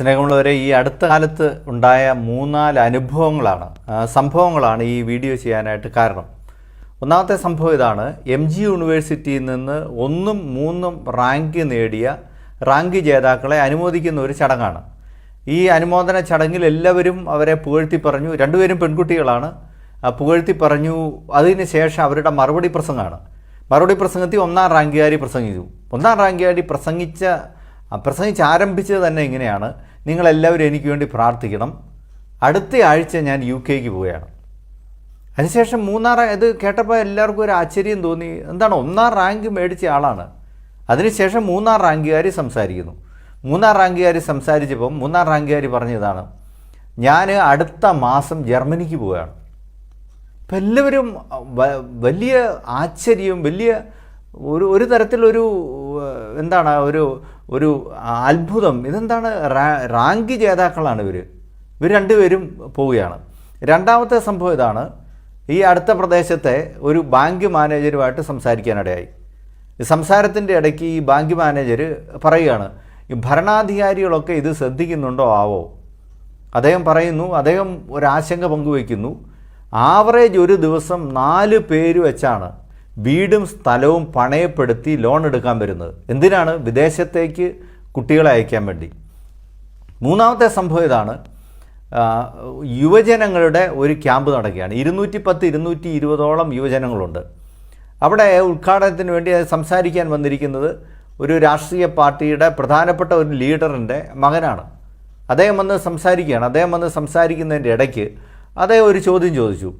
സ്നേഹമുള്ളവരെ ഈ അടുത്ത കാലത്ത് ഉണ്ടായ മൂന്നാൽ അനുഭവങ്ങളാണ് സംഭവങ്ങളാണ് ഈ വീഡിയോ ചെയ്യാനായിട്ട് കാരണം. ഒന്നാമത്തെ സംഭവം ഇതാണ്. എം ജി യൂണിവേഴ്സിറ്റിയിൽ നിന്ന് ഒന്നും മൂന്നും റാങ്ക് നേടിയ റാങ്ക് ജേതാക്കളെ അനുമോദിക്കുന്ന ഒരു ചടങ്ങാണ്. ഈ അനുമോദന ചടങ്ങിൽ എല്ലാവരും അവരെ പുകഴ്ത്തി പറഞ്ഞു രണ്ടുപേരും പെൺകുട്ടികളാണ് പുകഴ്ത്തി പറഞ്ഞു അതിന് ശേഷം അവരുടെ മറുപടി പ്രസംഗമാണ്. മറുപടി പ്രസംഗത്തിൽ ഒന്നാം റാങ്കുകാരി പ്രസംഗിച്ചു. ഒന്നാം റാങ്കുകാരി പ്രസംഗിച്ച പ്രസംഗിച്ച് ആരംഭിച്ചത് തന്നെ ഇങ്ങനെയാണ്. നിങ്ങളെല്ലാവരും എനിക്ക് വേണ്ടി പ്രാർത്ഥിക്കണം. അടുത്ത ആഴ്ച ഞാൻ യു കെക്ക് പോവുകയാണ്. അതിനുശേഷം മൂന്നാർ ഇത് കേട്ടപ്പോൾ എല്ലാവർക്കും ഒരു ആശ്ചര്യം തോന്നി. എന്താണ് ഒന്നാം റാങ്ക് മേടിച്ച ആളാണ്. അതിനുശേഷം മൂന്നാം റാങ്കുകാർ സംസാരിക്കുന്നു. മൂന്നാം റാങ്കുകാർ സംസാരിച്ചപ്പം മൂന്നാം റാങ്കുകാർ പറഞ്ഞതാണ് ഞാൻ അടുത്ത മാസം ജർമ്മനിക്ക് പോവുകയാണ്. അപ്പം എല്ലാവരും വലിയ ആശ്ചര്യം വലിയ ഒരു ഒരു തരത്തിലൊരു എന്താണ് ഒരു ഒരു അത്ഭുതം. ഇതെന്താണ്? റാങ്ക് ജേതാക്കളാണ് ഇവർ ഇവർ രണ്ടുപേരും പോവുകയാണ്. രണ്ടാമത്തെ സംഭവം ഇതാണ്. ഈ അടുത്ത പ്രദേശത്തെ ഒരു ബാങ്ക് മാനേജരുമായിട്ട് സംസാരിക്കാനിടയായി. സംസാരത്തിന്റെ ഇടയ്ക്ക് ഈ ബാങ്ക് മാനേജർ പറയുകയാണ് ഈ ഭരണാധികാരികളൊക്കെ ഇത് ശ്രദ്ധിക്കുന്നുണ്ടോ? ആവോ? അദ്ദേഹം പറയുന്നു അദ്ദേഹം ഒരാശങ്ക പങ്കുവയ്ക്കുന്നു. ആവറേജ് ഒരു ദിവസം നാല് പേര് വെച്ചാണ്. വീടും സ്ഥലവും പണയപ്പെടുത്തി ലോൺ എടുക്കാൻ വരുന്നത്. എന്തിനാണ്? വിദേശത്തേക്ക് കുട്ടികളെ അയക്കാൻ വേണ്ടി. മൂന്നാമത്തെ സംഭവം ഇതാണ്. യുവജനങ്ങളുടെ ഒരു ക്യാമ്പ് നടക്കുകയാണ്. ഇരുന്നൂറ്റി പത്ത് ഇരുന്നൂറ്റി ഇരുപതോളം യുവജനങ്ങളുണ്ട്. അവിടെ ഉദ്ഘാടനത്തിന് വേണ്ടി സംസാരിക്കാൻ വന്നിരിക്കുന്നത് ഒരു രാഷ്ട്രീയ പാർട്ടിയുടെ പ്രധാനപ്പെട്ട ഒരു ലീഡറിന്റെ മകനാണ്. അദ്ദേഹം വന്ന് സംസാരിക്കുകയാണ്. അദ്ദേഹം വന്ന് സംസാരിക്കുന്നതിന്റെ ഇടയ്ക്ക് അദ്ദേഹം ഒരു ചോദ്യം ചോദിച്ചു.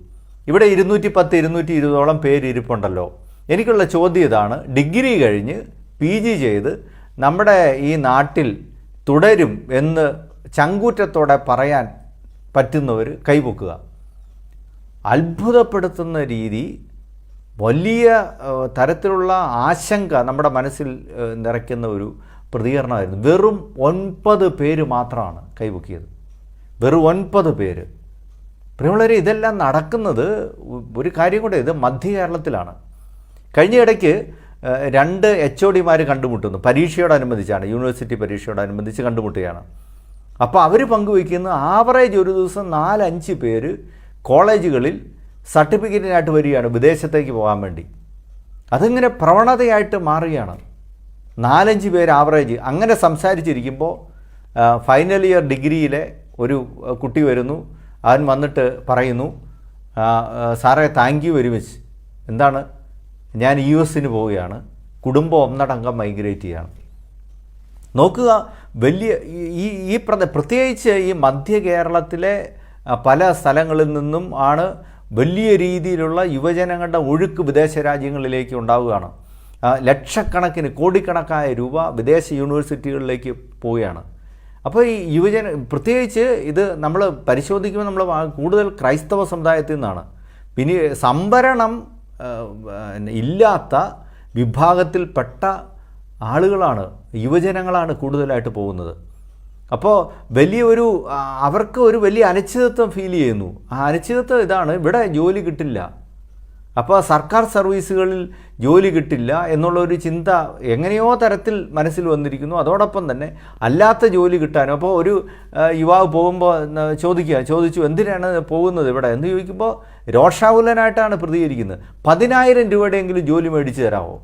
ഇവിടെ ഇരുന്നൂറ്റി പത്ത് ഇരുന്നൂറ്റി ഇരുപതോളം പേര് ഇരിപ്പുണ്ടല്ലോ. എനിക്കുള്ള ചോദ്യം ഇതാണ്. ഡിഗ്രി കഴിഞ്ഞ് പി ജി ചെയ്ത് നമ്മുടെ ഈ നാട്ടിൽ തുടരും എന്ന് ചങ്കൂറ്റത്തോടെ പറയാൻ പറ്റുന്നവർ കൈപൊക്കുക അത്ഭുതപ്പെടുത്തുന്ന രീതി വലിയ തരത്തിലുള്ള ആശങ്ക നമ്മുടെ മനസ്സിൽ നിറയ്ക്കുന്ന ഒരു പ്രതികരണമായിരുന്നു. വെറും ഒൻപത് പേര് മാത്രമാണ് കൈപൊക്കിയത് വെറും ഒൻപത് പേര്. പ്രിയമുള്ളവരെ ഇതെല്ലാം നടക്കുന്നത് ഒരു കാര്യം കൂടെ ഇത് മധ്യ കേരളത്തിലാണ്. കഴിഞ്ഞ ഇടയ്ക്ക് രണ്ട് എച്ച് ഒ ഡിമാർ കണ്ടുമുട്ടുന്നു. പരീക്ഷയോടനുബന്ധിച്ചാണ് യൂണിവേഴ്സിറ്റി പരീക്ഷയോടനുബന്ധിച്ച് കണ്ടുമുട്ടുകയാണ്. അപ്പോൾ അവർ പങ്കുവയ്ക്കുന്ന ആവറേജ് ഒരു ദിവസം നാലഞ്ച് പേര് കോളേജുകളിൽ സർട്ടിഫിക്കറ്റിനായിട്ട് വരികയാണ് വിദേശത്തേക്ക് പോകാൻ വേണ്ടി. അതിങ്ങനെ പ്രവണതയായിട്ട് മാറുകയാണ്. നാലഞ്ച് പേര് ആവറേജ്. അങ്ങനെ സംസാരിച്ചിരിക്കുമ്പോൾ ഫൈനൽ ഇയർ ഡിഗ്രിയിലെ ഒരു കുട്ടി വരുന്നു. അവൻ വന്നിട്ട് പറയുന്നു സാറേ താങ്ക് യു വെരി മച്ച് എന്താണ്? ഞാൻ യു എസിന് പോവുകയാണ്. കുടുംബം ഒന്നടങ്കം മൈഗ്രേറ്റ് ചെയ്യാണ്. നോക്കുക വലിയ ഈ- ഈ പ്രത്യേകിച്ച് ഈ മധ്യ കേരളത്തിലെ പല സ്ഥലങ്ങളിൽ നിന്നും ആണ് വലിയ രീതിയിലുള്ള യുവജനങ്ങളുടെ ഒഴുക്ക് വിദേശ രാജ്യങ്ങളിലേക്ക് ഉണ്ടാവുകയാണ്. ലക്ഷക്കണക്കിന് കോടിക്കണക്കായ രൂപ വിദേശ യൂണിവേഴ്സിറ്റികളിലേക്ക് പോവുകയാണ്. അപ്പോൾ ഈ യുവജന പ്രത്യേകിച്ച് ഇത് നമ്മൾ പരിശോധിക്കുമ്പോൾ നമ്മൾ കൂടുതൽ ക്രൈസ്തവ സമുദായത്തിൽ നിന്നാണ്. പിന്നെ സംവരണം ഇല്ലാത്ത വിഭാഗത്തിൽപ്പെട്ട ആളുകളാണ് യുവജനങ്ങളാണ് കൂടുതലായിട്ട് പോകുന്നത്. അപ്പോൾ വലിയൊരു അവർക്ക് ഒരു വലിയ അനിശ്ചിതത്വം ഫീൽ ചെയ്യുന്നു. ആ അനിശ്ചിതത്വം ഇതാണ് ഇവിടെ ജോലി കിട്ടില്ല. അപ്പോൾ സർക്കാർ സർവീസുകളിൽ ജോലി കിട്ടില്ല എന്നുള്ള ഒരു ചിന്ത എങ്ങനെയോ തരത്തിൽ മനസ്സിൽ വന്നിരിക്കുന്നു. അതോടൊപ്പം തന്നെ അല്ലാത്ത ജോലി കിട്ടാനും അപ്പോൾ ഒരു യുവാവ് പോകുമ്പോൾ ചോദിക്കുക ചോദിച്ചു എന്തിനാണ് പോകുന്നത് ഇവിടെ? എന്ന് ചോദിക്കുമ്പോൾ രോഷാകുലനായിട്ടാണ് പ്രതികരിക്കുന്നത്. പതിനായിരം രൂപയുടെയെങ്കിലും ജോലി മേടിച്ചു തരാമോ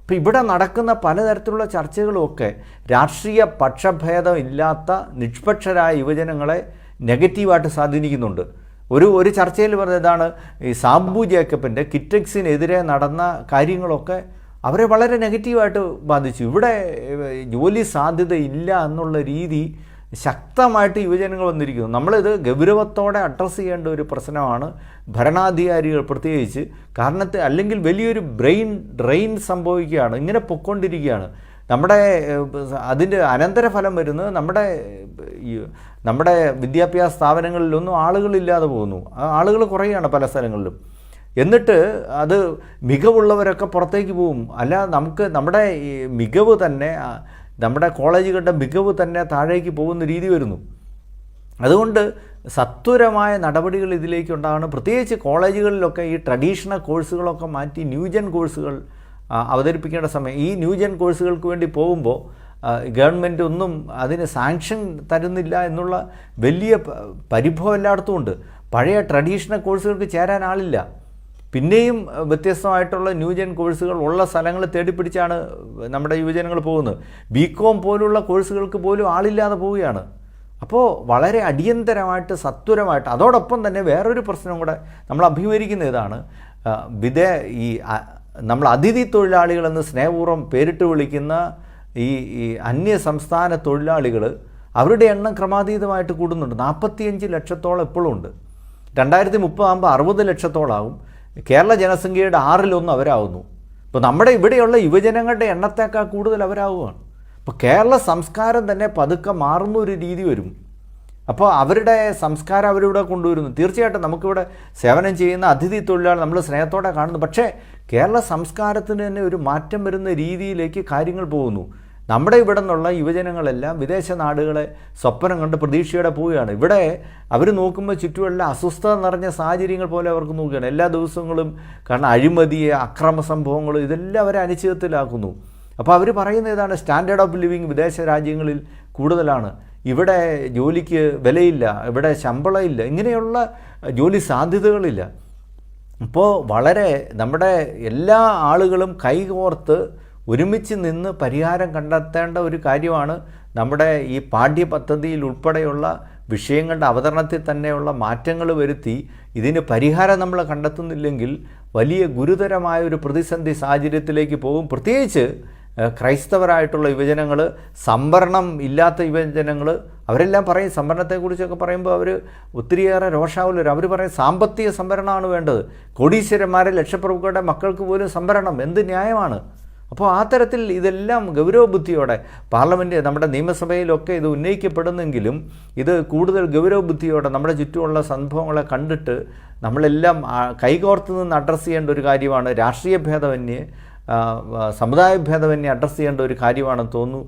അപ്പം ഇവിടെ നടക്കുന്ന പലതരത്തിലുള്ള ചർച്ചകളുമൊക്കെ രാഷ്ട്രീയ പക്ഷഭേദം ഇല്ലാത്ത നിഷ്പക്ഷരായ യുവജനങ്ങളെ നെഗറ്റീവായിട്ട് സ്വാധീനിക്കുന്നുണ്ട്. ഒരു ഒരു ചർച്ചയിൽ പറഞ്ഞതാണ് ഈ സാബു ജേക്കബിന്റെ കിറ്റക്സിനെതിരെ നടന്ന കാര്യങ്ങളൊക്കെ അവരെ വളരെ നെഗറ്റീവായിട്ട് ബാധിച്ചു. ഇവിടെ ജോലി സാധ്യത ഇല്ല എന്നുള്ള രീതി ശക്തമായിട്ട് യുവജനങ്ങൾ വന്നിരിക്കുന്നു. നമ്മളിത് ഗൗരവത്തോടെ അഡ്രസ്സ് ചെയ്യേണ്ട ഒരു പ്രശ്നമാണ് ഭരണാധികാരികൾ പ്രത്യേകിച്ച്. കാരണത്തെ അല്ലെങ്കിൽ വലിയൊരു ബ്രെയിൻ ഡ്രെയിൻ സംഭവിക്കുകയാണ് ഇങ്ങനെ പൊയ്ക്കൊണ്ടിരിക്കുകയാണ്. നമ്മുടെ അതിന്റെ അനന്തരഫലം വരുന്നത് നമ്മുടെ നമ്മുടെ വിദ്യാഭ്യാസ സ്ഥാപനങ്ങളിലൊന്നും ആളുകളില്ലാതെ പോകുന്നു. ആളുകൾ കുറയുകയാണ് പല സ്ഥലങ്ങളിലും. എന്നിട്ട് അത് മികവുള്ളവരൊക്കെ പുറത്തേക്ക് പോകും. അല്ല നമുക്ക് നമ്മുടെ മികവ് തന്നെ നമ്മുടെ കോളേജുകളുടെ മികവ് തന്നെ താഴേക്ക് പോകുന്ന രീതി വരുന്നു. അതുകൊണ്ട് സത്വരമായ നടപടികൾ ഇതിലേക്ക് ഉണ്ടാകണം. പ്രത്യേകിച്ച് കോളേജുകളിലൊക്കെ ഈ ട്രഡീഷണൽ കോഴ്സുകളൊക്കെ മാറ്റി ന്യൂജൻ കോഴ്സുകൾ അവതരിപ്പിക്കേണ്ട സമയം. ഈ ന്യൂ ജെൻ കോഴ്സുകൾക്ക് വേണ്ടി പോകുമ്പോൾ ഗവൺമെന്റ് ഒന്നും അതിന് സാങ്ഷൻ തരുന്നില്ല എന്നുള്ള വലിയ പരിഭവം എല്ലായിടത്തും ഉണ്ട്. പഴയ ട്രഡീഷണൽ കോഴ്സുകൾക്ക് ചേരാൻ ആളില്ല. പിന്നെയും വ്യത്യസ്തമായിട്ടുള്ള ന്യൂ ന്യൂജൻ കോഴ്സുകൾ ഉള്ള സ്ഥലങ്ങൾ തേടിപ്പിടിച്ചാണ് നമ്മുടെ യുവജനങ്ങൾ പോകുന്നത്. ബി കോം പോലുള്ള കോഴ്സുകൾക്ക് പോലും ആളില്ലാതെ പോവുകയാണ്. അപ്പോൾ വളരെ അടിയന്തരമായിട്ട് സത്വരമായിട്ട് അതോടൊപ്പം തന്നെ വേറൊരു പ്രശ്നം കൂടെ നമ്മൾ അഭിമുഖീകരിക്കുന്ന ഇതാണ്. വിദേ ഈ നമ്മൾ അതിഥി തൊഴിലാളികളെന്ന് സ്നേഹപൂർവം പേരിട്ട് വിളിക്കുന്ന ഈ ഈ അന്യ സംസ്ഥാന തൊഴിലാളികൾ അവരുടെ എണ്ണം ക്രമാതീതമായിട്ട് കൂടുന്നുണ്ട്. നാൽപ്പത്തിയഞ്ച് ലക്ഷത്തോളം ഇപ്പോഴും ഉണ്ട്. രണ്ടായിരത്തി മുപ്പതാകുമ്പോൾ അറുപത് ലക്ഷത്തോളാവും. കേരള ജനസംഖ്യയുടെ ആറിലൊന്ന് അവരാകുന്നു ഇപ്പോൾ നമ്മുടെ ഇവിടെയുള്ള യുവജനങ്ങളുടെ എണ്ണത്തേക്കാൾ കൂടുതൽ അവരാവുകയാണ്. അപ്പോൾ കേരള സംസ്കാരം തന്നെ പതുക്കെ മാറുന്ന ഒരു രീതി വരും. അപ്പോൾ അവരുടെ സംസ്കാരം അവരിവിടെ കൊണ്ടുവരുന്നു. തീർച്ചയായിട്ടും നമുക്കിവിടെ സേവനം ചെയ്യുന്ന അതിഥി തൊഴിലാളി നമ്മൾ സ്നേഹത്തോടെ കാണുന്നു. പക്ഷേ കേരള സംസ്കാരത്തിന് തന്നെ ഒരു മാറ്റം വരുന്ന രീതിയിലേക്ക് കാര്യങ്ങൾ പോകുന്നു. നമ്മുടെ ഇവിടെ നിന്നുള്ള യുവജനങ്ങളെല്ലാം വിദേശ നാടുകളെ സ്വപ്നം കണ്ട് പ്രതീക്ഷയോടെ പോവുകയാണ്. ഇവിടെ അവർ നോക്കുമ്പോൾ ചുറ്റുമുള്ള അസ്വസ്ഥത നിറഞ്ഞ സാഹചര്യങ്ങൾ പോലെ അവർക്ക് നോക്കുകയാണ്. എല്ലാ ദിവസങ്ങളും കാരണം അഴിമതിയെ അക്രമ സംഭവങ്ങൾ ഇതെല്ലാം അവരെ അനിശ്ചിതത്തിലാക്കുന്നു. അപ്പോൾ അവർ പറയുന്ന ഏതാണ്? സ്റ്റാൻഡേർഡ് ഓഫ് ലിവിങ് വിദേശ രാജ്യങ്ങളിൽ കൂടുതലാണ്. ഇവിടെ ജോലിക്ക് വിലയില്ല ഇവിടെ ശമ്പളമില്ല ഇങ്ങനെയുള്ള ജോലി സാധ്യതകളില്ല. അപ്പോൾ വളരെ നമ്മുടെ എല്ലാ ആളുകളും കൈകോർത്ത് ഒരുമിച്ച് നിന്ന് പരിഹാരം കണ്ടെത്തേണ്ട ഒരു കാര്യമാണ് നമ്മുടെ ഈ പാഠ്യപദ്ധതിയിൽ ഉൾപ്പെടെയുള്ള വിഷയങ്ങളുടെ അവതരണത്തിൽ തന്നെയുള്ള മാറ്റങ്ങൾ വരുത്തി ഇതിന് പരിഹാരം നമ്മൾ കണ്ടെത്തുന്നില്ലെങ്കിൽ വലിയ ഗുരുതരമായ ഒരു പ്രതിസന്ധി സാഹചര്യത്തിലേക്ക് പോകും. പ്രത്യേകിച്ച് ക്രൈസ്തവരായിട്ടുള്ള യുവജനങ്ങൾ സംവരണം ഇല്ലാത്ത യുവജനങ്ങൾ അവരെല്ലാം പറയും സംവരണത്തെക്കുറിച്ചൊക്കെ പറയുമ്പോൾ അവർ ഒത്തിരിയേറെ രോഷാവുലർ അവർ പറയും സാമ്പത്തിക സംവരണമാണ് വേണ്ടത്. കോടീശ്വരന്മാരെ ലക്ഷപ്രഭുക്കളുടെ മക്കൾക്ക് പോലും സംവരണം എന്ത് ന്യായമാണ്? അപ്പോൾ ആ തരത്തിൽ ഇതെല്ലാം ഗൗരവബുദ്ധിയോടെ പാർലമെന്റ് നമ്മുടെ നിയമസഭയിലൊക്കെ ഇത് ഉന്നയിക്കപ്പെടുന്നെങ്കിലും ഇത് കൂടുതൽ ഗൗരവബുദ്ധിയോടെ നമ്മുടെ ചുറ്റുമുള്ള സംഭവങ്ങളെ കണ്ടിട്ട് നമ്മളെല്ലാം കൈകോർത്ത് നിന്ന് അഡ്രസ്സ് ചെയ്യേണ്ട ഒരു കാര്യമാണ് രാഷ്ട്രീയ ഭേദമന്യേ സമുദായ ഭേദമന്യെ അഡ്രസ്സ് ചെയ്യേണ്ട ഒരു കാര്യമാണെന്ന് തോന്നുന്നു.